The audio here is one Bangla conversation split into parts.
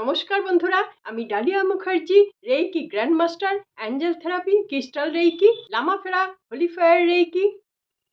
নমস্কার বন্ধুরা, আমি Dalia Mukherjee, reiki grand master angel therapy, crystal reiki লামাফেরা holy fire reiki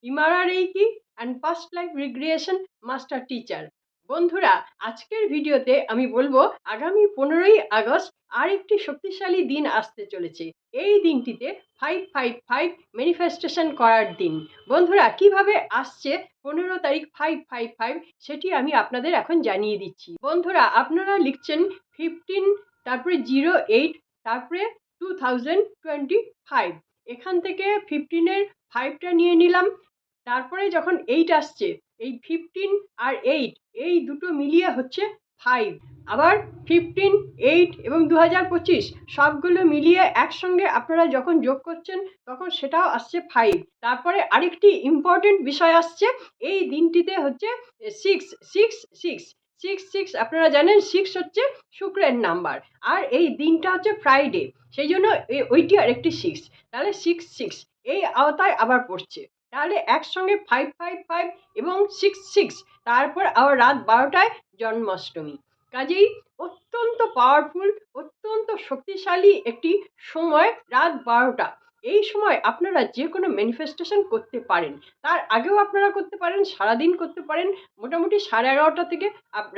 Imara reiki, and past life regression master teacher. বন্ধুরা, আজকের ভিডিওতে আমি বলব, আগামী পনেরোই আগস্ট আর একটি শক্তিশালী দিন আসতে চলেছে। এই দিনটিতে ফাইভ ফাইভ ফাইভ ম্যানিফেস্টেশন করার দিন। বন্ধুরা, কীভাবে আসছে পনেরো তারিখ ফাইভ ফাইভ ফাইভ সেটি আমি আপনাদের এখন জানিয়ে দিচ্ছি। বন্ধুরা, আপনারা লিখছেন ফিফটিন তারপরে জিরো এইট তারপরে টু থাউজেন্ড টোয়েন্টি ফাইভ এখান থেকে ফিফটিনের ফাইভটা নিয়ে নিলাম। তারপরে যখন এইট আসছে, এই ফিফটিন আর এইট এই দুটো মিলিয়ে হচ্ছে ফাইভ আবার ফিফটিন এইট এবং দু হাজার পঁচিশ সবগুলো মিলিয়ে একসঙ্গে আপনারা যখন যোগ করছেন, তখন সেটাও আসছে ফাইভ তারপরে আরেকটি ইম্পর্টেন্ট বিষয় আসছে, এই দিনটিতে হচ্ছে six six six six six আপনারা জানেন সিক্স হচ্ছে শুক্রের নাম্বার। আর এই দিনটা হচ্ছে ফ্রাইডে সেই জন্য ওইটি আরেকটি সিক্স তাহলে সিক্স সিক্স এই আওতায় আবার পড়ছে। তাহলে একসঙ্গে ফাইভ ফাইভ ফাইভ এবং সিক্স সিক্স তারপর আবার রাত বারোটায় জন্মাষ্টমী। কাজেই অত্যন্ত পাওয়ারফুল অত্যন্ত শক্তিশালী একটি সময় রাত বারোটা। এই সময় আপনারা যে কোনো ম্যানিফেস্টেশন করতে পারেন। তার আগেও আপনারা করতে পারেন, সারাদিন করতে পারেন। মোটামুটি সাড়ে এগারোটা থেকে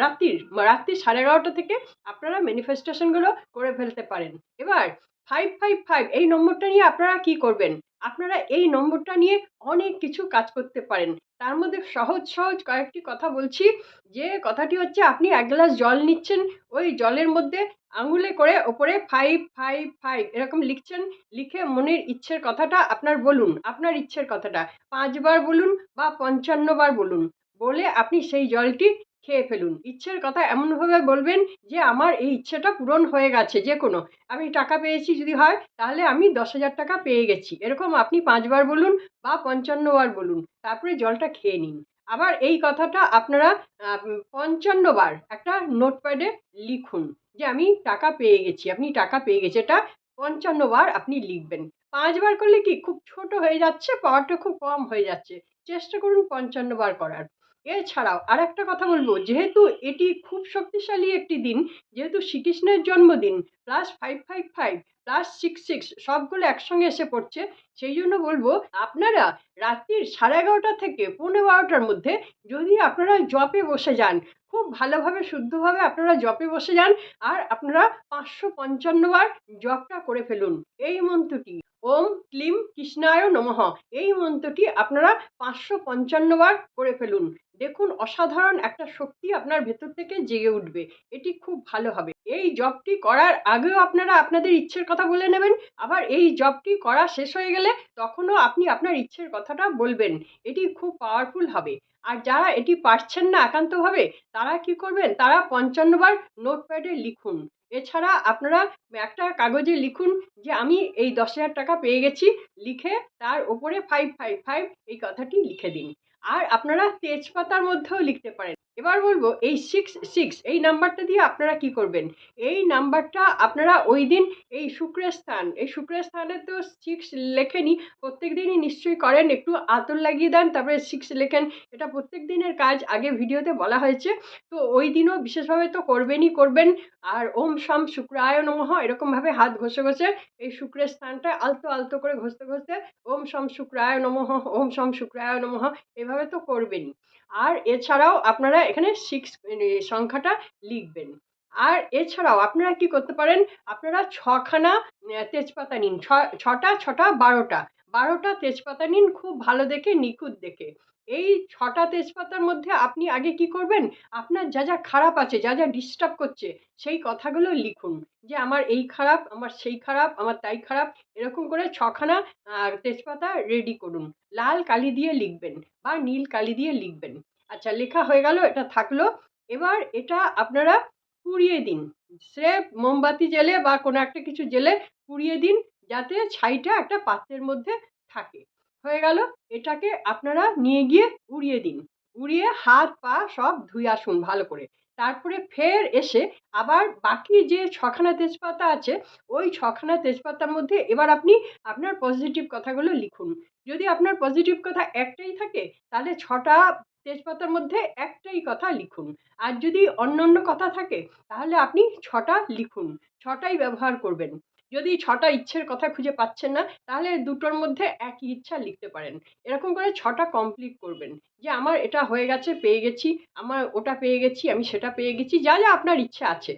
রাত্রির রাত্রি সাড়ে এগারোটা থেকে আপনারা ম্যানিফেস্টেশনগুলো করে ফেলতে পারেন। এবার ফাইভ ফাইভ ফাইভ এই নম্বরটা নিয়ে আপনারা কি করবেন? আপনারা এই নম্বরটা নিয়ে অনেক কিছু কাজ করতে পারেন। তার মধ্যে সহজ সহজ কয়েকটি কথা বলছি। যে কথাটি হচ্ছে, আপনি এক গ্লাস জল নিচ্ছেন, ওই জলের মধ্যে আঙুলে করে ওপরে ফাইভ ফাইভ ফাইভ এরকম লিখছেন, লিখে মনের ইচ্ছের কথাটা আপনার বলুন, আপনার ইচ্ছের কথাটা। পাঁচবার বলুন বা পঞ্চান্ন বার বলুন, বলে আপনি সেই জলটি খেয়ে ফেলুন। ইচ্ছের কথা এমনভাবে বলবেন যে, আমার এই ইচ্ছেটা পূরণ হয়ে গেছে যে কোনো। আমি টাকা পেয়েছি যদি হয়, তাহলে আমি দশ হাজার টাকা পেয়ে গেছি। এরকম আপনি পাঁচবার বলুন বা পঞ্চান্ন বার বলুন। তারপরে জলটা খেয়ে নিন। আবার এই কথাটা আপনারা পঞ্চান্ন বার একটা নোটপ্যাডে লিখুন যে, আমি টাকা পেয়ে গেছি, আপনি টাকা পেয়ে গেছি। এটা পঞ্চান্ন বার আপনি লিখবেন। পাঁচবার করলে কি খুব ছোট হয়ে যাচ্ছে? পাওয়ারটা খুব কম হয়ে যাচ্ছে। চেষ্টা করুন পঞ্চান্ন বার করার। এছাড়াও আর একটা কথা বলব, যেহেতু এটি খুব শক্তিশালী একটি দিন, যেহেতু শ্রীকৃষ্ণের জন্মদিন plus five five five plus six six সবগুলো একসঙ্গে এসে পড়ছে, সেই জন্য বলব আপনারা রাত্রির সাড়ে এগারোটা থেকে পৌনে বারোটার মধ্যে যদি আপনারা জপে বসে যান, খুব ভালোভাবে, শুদ্ধভাবে আপনারা জপে বসে যান, আর আপনারা পাঁচশো পঞ্চান্ন বার জপটা করে ফেলুন। এই মন্ত্রটি, ওম ক্লিম কৃষ্ণায় নমঃ, এই মন্ত্রটি আপনারা পাঁচশো পঞ্চান্ন বার করে ফেলুন। দেখুন, অসাধারণ একটা শক্তি আপনার ভেতর থেকে জেগে উঠবে। এটি খুব ভালো হবে। এই জবটি করার আগেও আপনারা আপনাদের ইচ্ছের কথা বলে নেবেন। আবার এই জবটি করা শেষ হয়ে গেলে তখনও আপনি আপনার ইচ্ছের কথাটা বলবেন। এটি খুব পাওয়ারফুল হবে। আর যারা এটি পারছেন না একান্তভাবে, তারা কি করবেন? তারা পঞ্চান্নবার নোটপ্যাডে লিখুন। এছাড়া আপনারা একটা কাগজে লিখুন যে, আমি এই দশ হাজার টাকা পেয়ে গেছি। লিখে তার ওপরে ফাইভ ফাইভ ফাইভ এই কথাটি লিখে দিন। আর আপনারা তেজপাতার মধ্যেও লিখতে পারেন। এবার বলব, এই সিক্স সিক্স এই নাম্বারটা দিয়ে আপনারা কি করবেন? এই নাম্বারটা আপনারা ওই দিন এই শুক্রের স্থান, এই শুক্রের স্থানে তো সিক্স লেখেনি প্রত্যেক দিনই নিশ্চয়ই করেন, একটু আতর লাগিয়ে দেন, তারপরে সিক্স লেখেন। এটা প্রত্যেক দিনের কাজ, আগে ভিডিওতে বলা হয়েছে। তো ওই দিনও বিশেষভাবে তো করবেনই করবেন। আর ওম সম শুক্রায় নমঃ, এরকমভাবে হাত ঘষে ঘষে এই শুক্রের স্থানটা আলতো আলতো করে ঘষতে ঘষতে ওম সম শুক্রায় নমঃ, ওম সম শুক্রায় নমঃ, এভাবে তো করবেনই। আর এছাড়াও আপনারা এখানে সিক্স সংখ্যাটা লিখবেন। আর এছাড়াও আপনারা কি করতে পারেন? আপনারা ছখানা তেজপাতা নিন। ছটা ছটা, বারোটা। বারোটা তেজপাতা নিন, খুব ভালো দেখে, নিখুঁত দেখে। এই ছটা তেজপাতার মধ্যে আপনি আগে কি করবেন? আপনার যা যা খারাপ আছে, যা যা ডিস্টার্ব করছে, সেই কথাগুলো লিখুন। যে আমার এই খারাপ, আমার সেই খারাপ, আমার তাই খারাপ, এরকম করে ছখানা তেজপাতা রেডি করুন। লাল কালি দিয়ে লিখবেন বা নীল কালি দিয়ে লিখবেন। আচ্ছা লেখা হয়ে গেল, এটা থাকল। এবার এটা আপনারা পুড়িয়ে দিন। সে মোমবাতি জেলে বা কোনো একটা কিছু জেলে পুড়িয়ে দিন, যাতে ছাইটা একটা পাত্রের মধ্যে থাকে। হয়ে গেল, এটাকে আপনারা নিয়ে গিয়ে উড়িয়ে দিন। উড়িয়ে হাত, পা সব ধুয়ে আসুন ভালো করে। তারপরে ফের এসে আবার বাকি যে ছখানা তেজপাতা আছে, ওই ছখানা তেজপাতার মধ্যে এবার আপনি আপনার পজিটিভ কথাগুলো লিখুন। যদি আপনার পজিটিভ কথা একটাই থাকে, তাহলে ছটা তেজপাতার মধ্যে একটাই কথা লিখুন। আর যদি অন্য অন্য কথা থাকে, তাহলে আপনি ছটা লিখুন। ছটাই ব্যবহার করবেন। যদি ছটা ইচ্ছের কথা খুঁজে পাচ্ছেন না, তাহলে দুটোর মধ্যে একই ইচ্ছা লিখতে পারেন। এরকম করে ছটা কমপ্লিট করবেন। যে আমার এটা হয়ে গেছে, পেয়ে গেছি, আমার ওটা পেয়ে গেছি, আমি সেটা পেয়ে গেছি, যা যা আপনার ইচ্ছা আছে।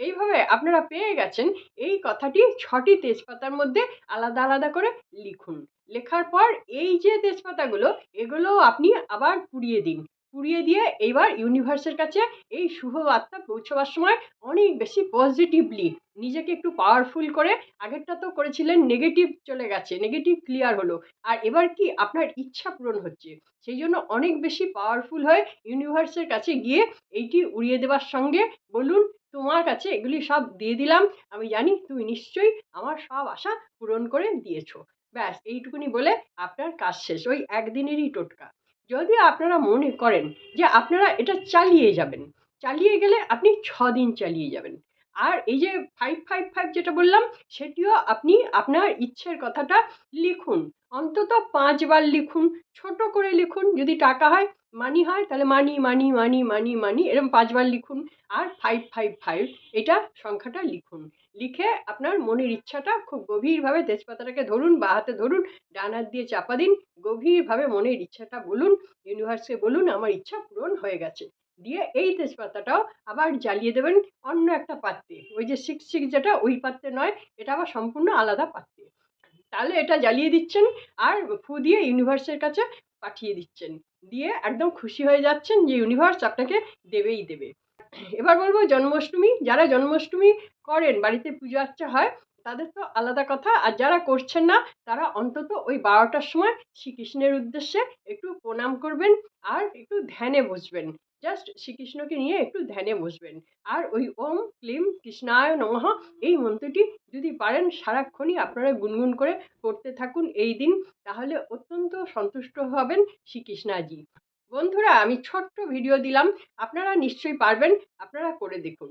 এইভাবে আপনারা পেয়ে গেছেন এই কথাটি ছটি তেজপাতার মধ্যে আলাদা আলাদা করে লিখুন। লেখার পর এই যে তেজপাতাগুলো এগুলো আপনি আবার পুড়িয়ে দিন। পুড়িয়ে দিয়ে এইবার ইউনিভার্সের কাছে এই শুভ বার্তা পৌঁছবার সময় অনেক বেশি পজিটিভলি নিজেকে একটু পাওয়ারফুল করে, আগেরটা তো করেছিলেন নেগেটিভ চলে গেছে নেগেটিভ ক্লিয়ার হলো। আর এবার কি আপনার ইচ্ছা পূরণ হচ্ছে, সেই জন্য অনেক বেশি পাওয়ারফুল হয়ে ইউনিভার্সের কাছে গিয়ে এইটি উড়িয়ে দেওয়ার সঙ্গে বলুন তোমার কাছে এগুলি সব দিয়ে দিলাম। আমি জানি তুমি নিশ্চয়ই আমার সব আশা পূরণ করে দিয়েছ। ব্যাস, এইটুকুনি বলে আপনার কাজ শেষ, ওই একদিনেরই টোটকা। যদি আপনারা মনে করেন যে আপনারা এটা চালিয়ে যাবেন, চালিয়ে গেলে আপনি ছ দিন চালিয়ে যাবেন। আর এই যে ফাইভ ফাইভ ফাইভ যেটা বললাম, সেটিও আপনি আপনার ইচ্ছের কথাটা লিখুন। অন্তত পাঁচবার লিখুন, ছোট করে লিখুন, যদি টাকা হয় মানি হয়, তাহলে মানি মানি মানি মানি মানি এরকম পাঁচবার লিখুন। আর ফাইভ ফাইভ ফাইভ এটা সংখ্যাটা লিখুন। লিখে আপনার মনের ইচ্ছাটা খুব গভীরভাবে তেজপাতাটাকে ধরুন বা হাতে ধরুন, ডান হাত দিয়ে চাপা দিন, গভীরভাবে মনের ইচ্ছাটা বলুন ইউনিভার্সকে বলুন, আমার ইচ্ছা পূরণ হয়ে গেছে। দিয়ে এই তেজপাতাটাও আবার জ্বালিয়ে দেবেন অন্য একটা পাত্রে। ওই যে সিক্স সিক্স যেটা, ওই পাত্রে নয়, এটা আবার সম্পূর্ণ আলাদা পাত্রে। তাহলে এটা জ্বালিয়ে দিচ্ছেন আর ফু দিয়ে ইউনিভার্সের কাছে পাঠিয়ে দিচ্ছেন। দিয়ে একদম খুশি হয়ে যাচ্ছেন যে ইউনিভার্স আপনাকে দেবেই দেবে। এবার বলব জন্মাষ্টমী, যারা জন্মাষ্টমী করেন, বাড়িতে পুজো আর্চা হয় তাদের তো আলাদা কথা। আর যারা করছেন না, তারা অন্তত ওই বারোটার সময় শ্রীকৃষ্ণের উদ্দেশ্যে একটু প্রণাম করবেন আর একটু ধ্যানে বসবেন। জাস্ট শ্রীকৃষ্ণকে নিয়ে একটু ধ্যানে বসবেন। আর ওই ওম ক্লিম কৃষ্ণায় নমঃ এই মন্ত্রটি যদি পারেন সারাক্ষণই আপনারা গুনগুন করে করতে থাকুন এই দিন, তাহলে অত্যন্ত সন্তুষ্ট হবেন শ্রীকৃষ্ণাজি। বন্ধুরা, আমি ছোট্ট ভিডিও দিলাম। আপনারা নিশ্চয়ই পারবেন, আপনারা করে দেখুন।